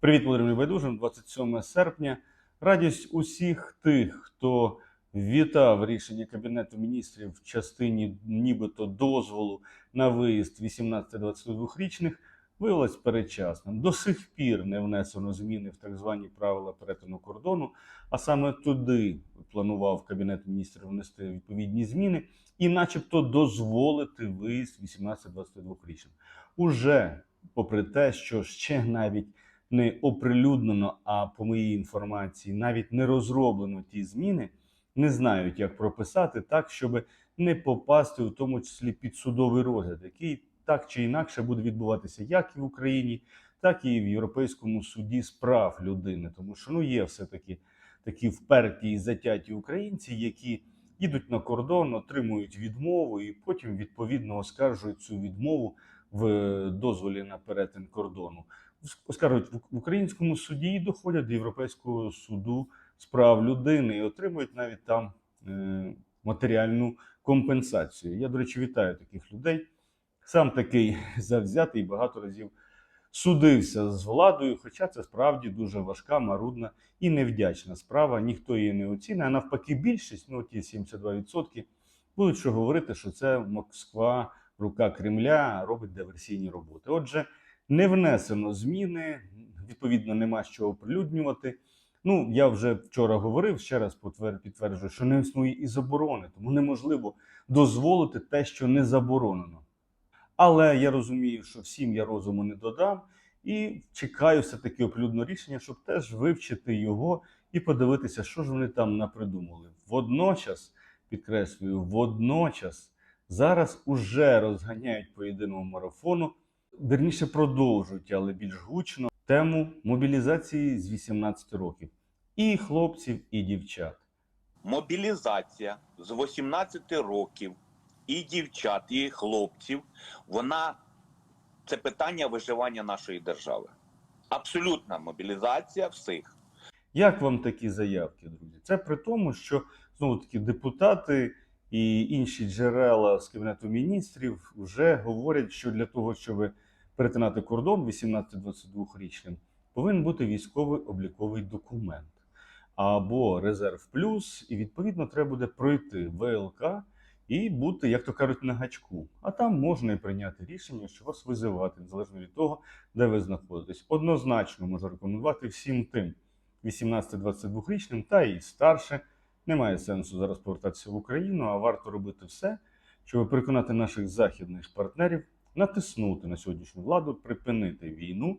Привіт, Володимир Байдужин, 27 серпня. Радість усіх тих, хто вітав рішення Кабінету міністрів в частині нібито дозволу на виїзд 18-22-річних, виявилась передчасним. До сих пір не внесено зміни в так звані правила перетину кордону, а саме туди планував Кабінет міністрів внести відповідні зміни і, начебто, дозволити виїзд 18-22-річним. Уже попри те, що ще навіть не оприлюднено, а по моїй інформації, навіть не розроблено ті зміни, не знають, як прописати так, щоб не попасти, в тому числі під судовий розгляд, який так чи інакше буде відбуватися як і в Україні, так і в Європейському суді з прав людини. Тому що ну є все-таки такі вперті і затяті українці, які їдуть на кордон, отримують відмову і потім відповідно оскаржують цю відмову в дозволі на перетин кордону. Оскаржують в українському суді і доходять до Європейського суду з прав людини і отримують навіть там е, матеріальну компенсацію. Я, до речі, вітаю таких людей. Сам такий завзятий багато разів судився з владою, хоча це справді дуже важка, марудна і невдячна справа. Ніхто її не оцінює. А навпаки, більшість, ну ті 72%, будуть що говорити, що це Москва, рука Кремля робить диверсійні роботи. Отже, не внесено зміни, відповідно, нема чого оприлюднювати. Ну, я вже вчора говорив, ще раз підтверджую, що не існує і заборони, тому неможливо дозволити те, що не заборонено. Але я розумію, що всім я розуму не додам, і чекаю все-таки оприлюдно рішення, щоб теж вивчити його і подивитися, що ж вони там напридумали. Водночас, підкреслюю, водночас зараз уже розганяють по єдиному марафону, верніше продовжують, але більш гучно, тему мобілізації з 18 років і хлопців, і дівчат. мобілізація з 18 років і дівчат, і хлопців, вона це питання виживання нашої держави. Абсолютна мобілізація всіх. Як вам такі заявки, друзі? Це при тому, що знову таки депутати і інші джерела з кабінету міністрів вже говорять, що для того, щоб перетинати кордон 18-22-річним, повинен бути військовий обліковий документ або резерв плюс, і відповідно треба буде пройти ВЛК і бути, як то кажуть, на гачку. А там можна і прийняти рішення, що вас визивати, незалежно від того, де ви знаходитесь. Однозначно можу рекомендувати всім тим 18-22-річним та і старше. Немає сенсу зараз повертатися в Україну, а варто робити все, щоб переконати наших західних партнерів натиснути на сьогоднішню владу, припинити війну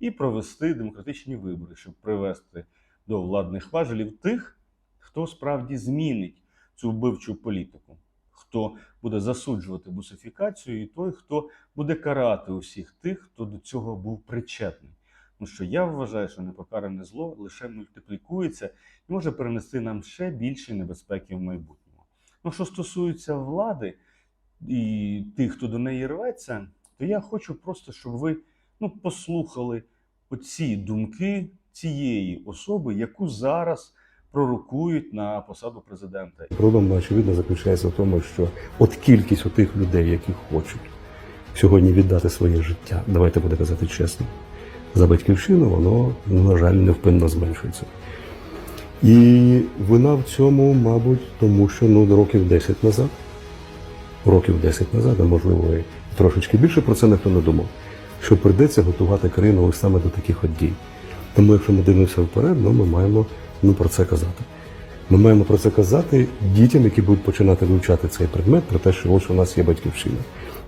і провести демократичні вибори, щоб привести до владних важелів тих, хто справді змінить цю вбивчу політику, хто буде засуджувати бусифікацію, і той, хто буде карати усіх тих, хто до цього був причетний. Тому що я вважаю, що непокаране зло лише мультиплікується і може перенести нам ще більше небезпеки в майбутньому. Ну, що стосується влади і тих, хто до неї рветься, то я хочу просто, щоб ви ну, послухали оці думки цієї особи, яку зараз пророкують на посаду президента. Проблема, очевидно, заключається в тому, що от кількість тих людей, які хочуть сьогодні віддати своє життя, давайте буде казати чесно, за батьківщину, воно, на жаль, невпинно зменшується. І вина в цьому, мабуть, тому що ну, років 10 назад, років 10 назад, а можливо і трошечки більше про це ніхто не думав, що прийдеться готувати країну ось саме до таких от дій. Тому, якщо ми дивимося вперед, ну, ми маємо ну, про це казати. Ми маємо про це казати дітям, які будуть починати вивчати цей предмет, про те, що ось у нас є батьківщина.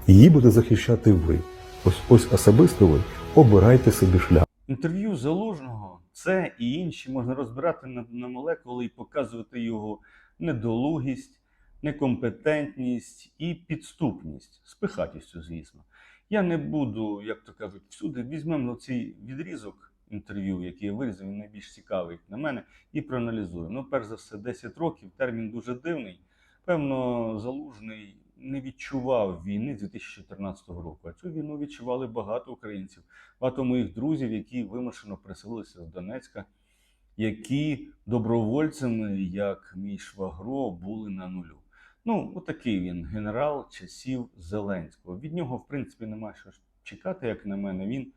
Її буде захищати ви. Ось ось особисто ви обирайте собі шлях. Інтерв'ю залужного це і інші можна розбирати на, на молекули і показувати його недолугість, некомпетентність і підступність, з пихатістю, звісно. Я не буду, як то кажуть, всюди візьмемо цей відрізок інтерв'ю, який я вирізав, він найбільш цікавий на мене, і проаналізуємо. Ну, перш за все, 10 років, термін дуже дивний. Певно, залужний не відчував війни з 2014 року. А цю війну відчували багато українців, багато моїх друзів, які вимушено переселилися з Донецька, які добровольцями, як мій швагро, були на нулю. Ну, отакий він, генерал часів Зеленського. Від нього, в принципі, немає що чекати, як на мене. Він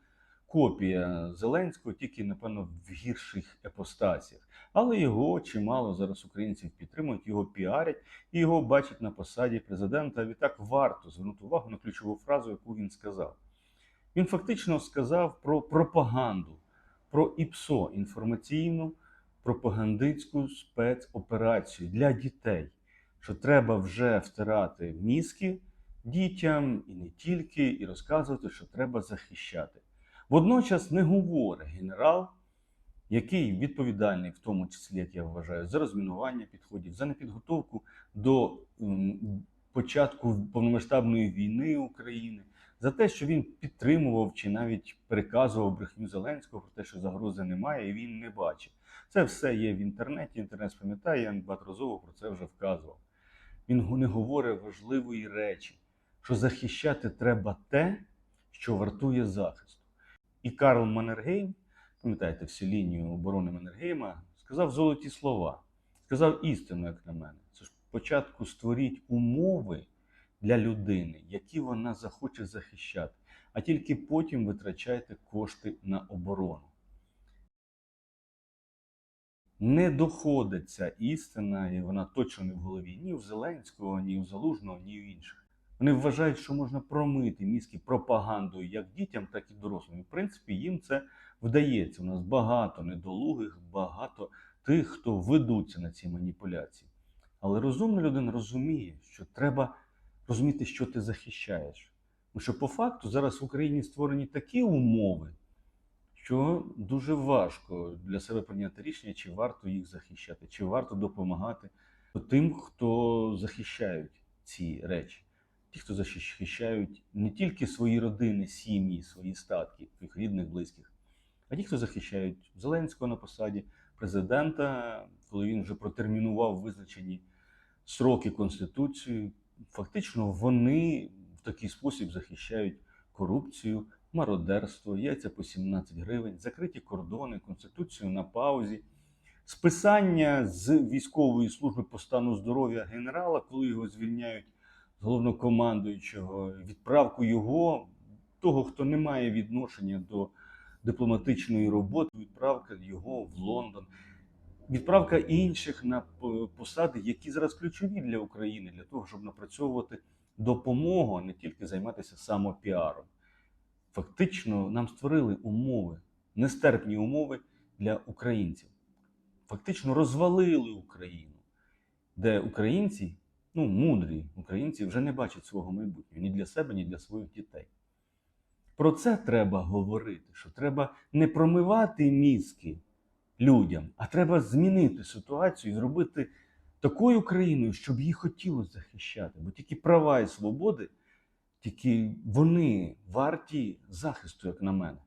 копія Зеленського, тільки, напевно, в гірших епостасіях. Але його чимало зараз українців підтримують, його піарять і його бачать на посаді президента. Відтак варто звернути увагу на ключову фразу, яку він сказав. Він фактично сказав про пропаганду, про ІПСО інформаційну пропагандистську спецоперацію для дітей, що треба вже втирати мізки дітям і не тільки, і розказувати, що треба захищати. Водночас не говорить генерал, який відповідальний, в тому числі, як я вважаю, за розмінування підходів, за непідготовку до м, початку повномасштабної війни України, за те, що він підтримував чи навіть переказував брехню Зеленського про те, що загрози немає, і він не бачить. Це все є в інтернеті. Інтернет спам'ятає, я багаторазово про це вже вказував. Він не говорить важливої речі, що захищати треба те, що вартує захисту. І Карл Маннергейм, пам'ятаєте всю лінію оборони Маннергейма, сказав золоті слова, сказав істину, як на мене. Це ж спочатку створіть умови для людини, які вона захоче захищати, а тільки потім витрачайте кошти на оборону. Не доходить ця істина, і вона точно не в голові ні у Зеленського, ні у Залужного, ні у інших. Вони вважають, що можна промити мізки пропагандою як дітям, так і дорослим. В принципі, їм це вдається. У нас багато недолугих, багато тих, хто ведуться на ці маніпуляції. Але розумна людина розуміє, що треба розуміти, що ти захищаєш. Тому що по факту зараз в Україні створені такі умови, що дуже важко для себе прийняти рішення, чи варто їх захищати, чи варто допомагати тим, хто захищають ці речі. Ті, хто захищають не тільки свої родини, сім'ї, свої статки, своїх рідних, близьких, а ті, хто захищають Зеленського на посаді президента, коли він вже протермінував визначені сроки Конституцією, фактично вони в такий спосіб захищають корупцію, мародерство, яйця по 17 гривень, закриті кордони, конституцію на паузі, списання з військової служби по стану здоров'я генерала, коли його звільняють з головнокомандуючого, відправку його, того, хто не має відношення до дипломатичної роботи, відправка його в Лондон. Відправка інших на посади, які зараз ключові для України, для того, щоб напрацьовувати допомогу, а не тільки займатися самопіаром. Фактично, нам створили умови, нестерпні умови для українців. Фактично розвалили Україну, де українці, ну мудрі українці, вже не бачать свого майбутнього ні для себе, ні для своїх дітей. Про це треба говорити, що треба не промивати мізки людям, а треба змінити ситуацію і зробити такою країною, щоб її хотілося захищати. Бо тільки права і свободи, тільки вони варті захисту, як на мене.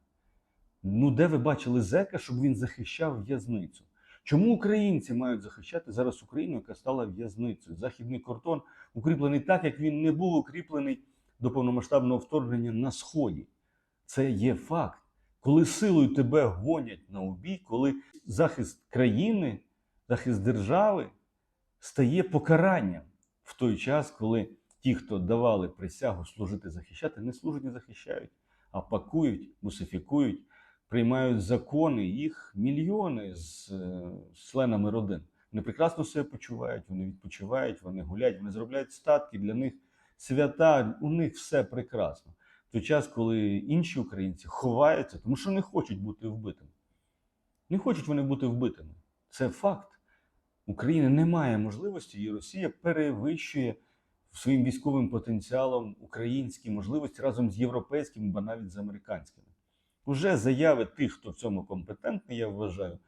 Ну, де ви бачили зека, щоб він захищав в'язницю? Чому українці мають захищати зараз Україну, яка стала в'язницею? Західний кордон укріплений так, як він не був укріплений до повномасштабного вторгнення на Сході. Це є факт. Коли силою тебе гонять на убій, коли захист країни, захист держави стає покаранням в той час, коли ті, хто давали присягу служити захищати, не служать, не захищають, а пакують, мусифікують, приймають закони, їх мільйони з е, членами родин. Вони прекрасно себе почувають, вони відпочивають, вони гуляють, вони заробляють статки, для них свята, у них все прекрасно. В той час, коли інші українці ховаються, тому що не хочуть бути вбитими. Не хочуть вони бути вбитими. Це факт. України немає можливості, і Росія перевищує своїм військовим потенціалом українські можливості разом з європейськими, ба навіть з американськими. Уже заяви тих, хто в цьому компетентний, я вважаю,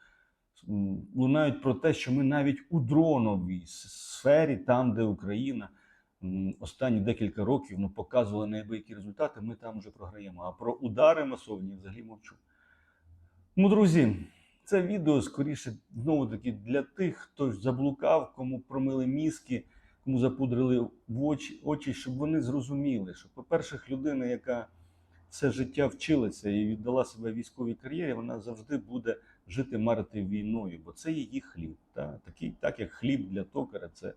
лунають про те, що ми навіть у дроновій сфері, там, де Україна останні декілька років ну, показувала неабиякі результати, ми там вже програємо. А про удари масовні взагалі мовчу. Ну, друзі, це відео скоріше знову таки для тих, хто заблукав, кому промили мізки, кому запудрили в очі, очі, щоб вони зрозуміли, що, по-перше, людина, яка все життя вчилася і віддала себе військовій кар'єрі, вона завжди буде жити марити війною, бо це її хліб. Та? Такий, так як хліб для токаря це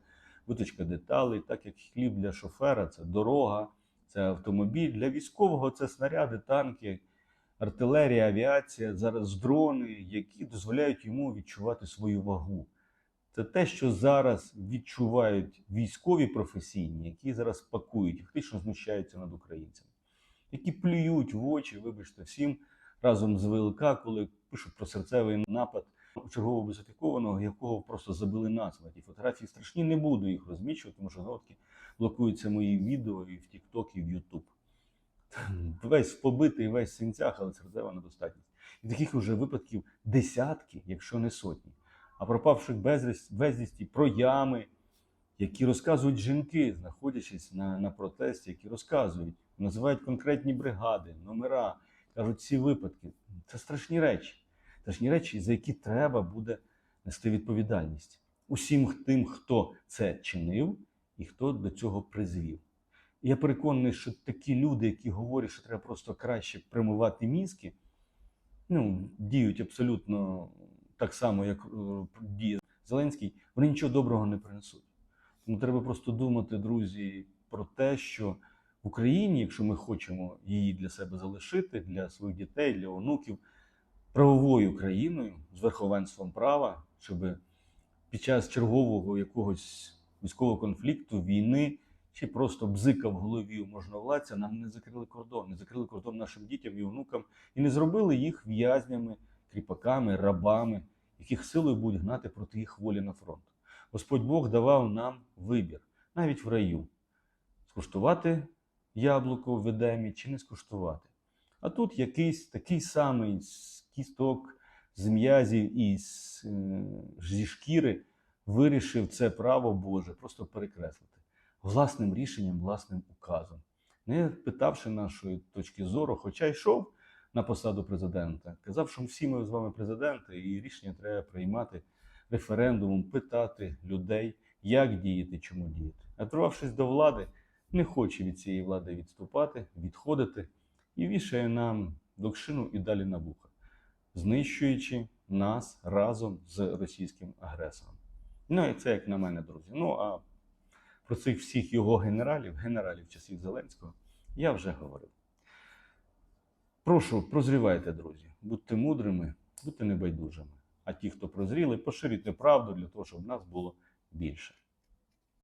виточка деталей, так як хліб для шофера це дорога, це автомобіль. Для військового це снаряди, танки, артилерія, авіація, зараз дрони, які дозволяють йому відчувати свою вагу. Це те, що зараз відчувають військові професійні, які зараз пакують фактично знущаються над українцями, які плюють в очі, вибачте, всім разом з ВЛК, коли пишуть про серцевий напад чергового безатикованого, якого просто забили насмерть. І фотографії страшні не буду їх розміщувати, тому що знову таки блокуються мої відео і в TikTok, і в YouTube. Весь побитий, весь в синцях, але серцева недостатність. І таких вже випадків десятки, якщо не сотні. А пропавших безвісті про ями, які розказують жінки, знаходячись на, на протесті, які розказують, називають конкретні бригади, номера, кажуть ці випадки. Це страшні речі. Страшні речі, за які треба буде нести відповідальність усім тим, хто це чинив і хто до цього призвів. Я переконаний, що такі люди, які говорять, що треба просто краще примивати мізки, ну, діють абсолютно так само, як е, діє Зеленський, вони нічого доброго не принесуть. Тому треба просто думати, друзі, про те, що в Україні, якщо ми хочемо її для себе залишити, для своїх дітей, для онуків, правовою країною з верховенством права, щоб під час чергового якогось військового конфлікту, війни чи просто бзика в голові у можновладця нам не закрили кордон, не закрили кордон нашим дітям і онукам і не зробили їх в'язнями, кріпаками, рабами, яких силою будуть гнати проти їх волі на фронт. Господь Бог давав нам вибір, навіть в раю, скуштувати яблуко в Едемі чи не скуштувати. А тут якийсь такий самий кісток, з м'язів і е, зі шкіри вирішив це право Боже просто перекреслити власним рішенням, власним указом, не питавши нашої точки зору, хоча йшов на посаду президента, казав, що всі ми з вами президенти, і рішення треба приймати референдумом, питати людей, як діяти, чому діяти. А дорвавшись до влади, не хоче від цієї влади відступати, відходити і вішає нам докшину і далі на вуха, знищуючи нас разом з російським агресором. Ну і це як на мене, друзі. Ну а про цих всіх його генералів, генералів часів Зеленського, я вже говорив. Прошу, прозрівайте, друзі, будьте мудрими, будьте небайдужими. А ті, хто прозріли, поширюйте правду для того, щоб нас було більше.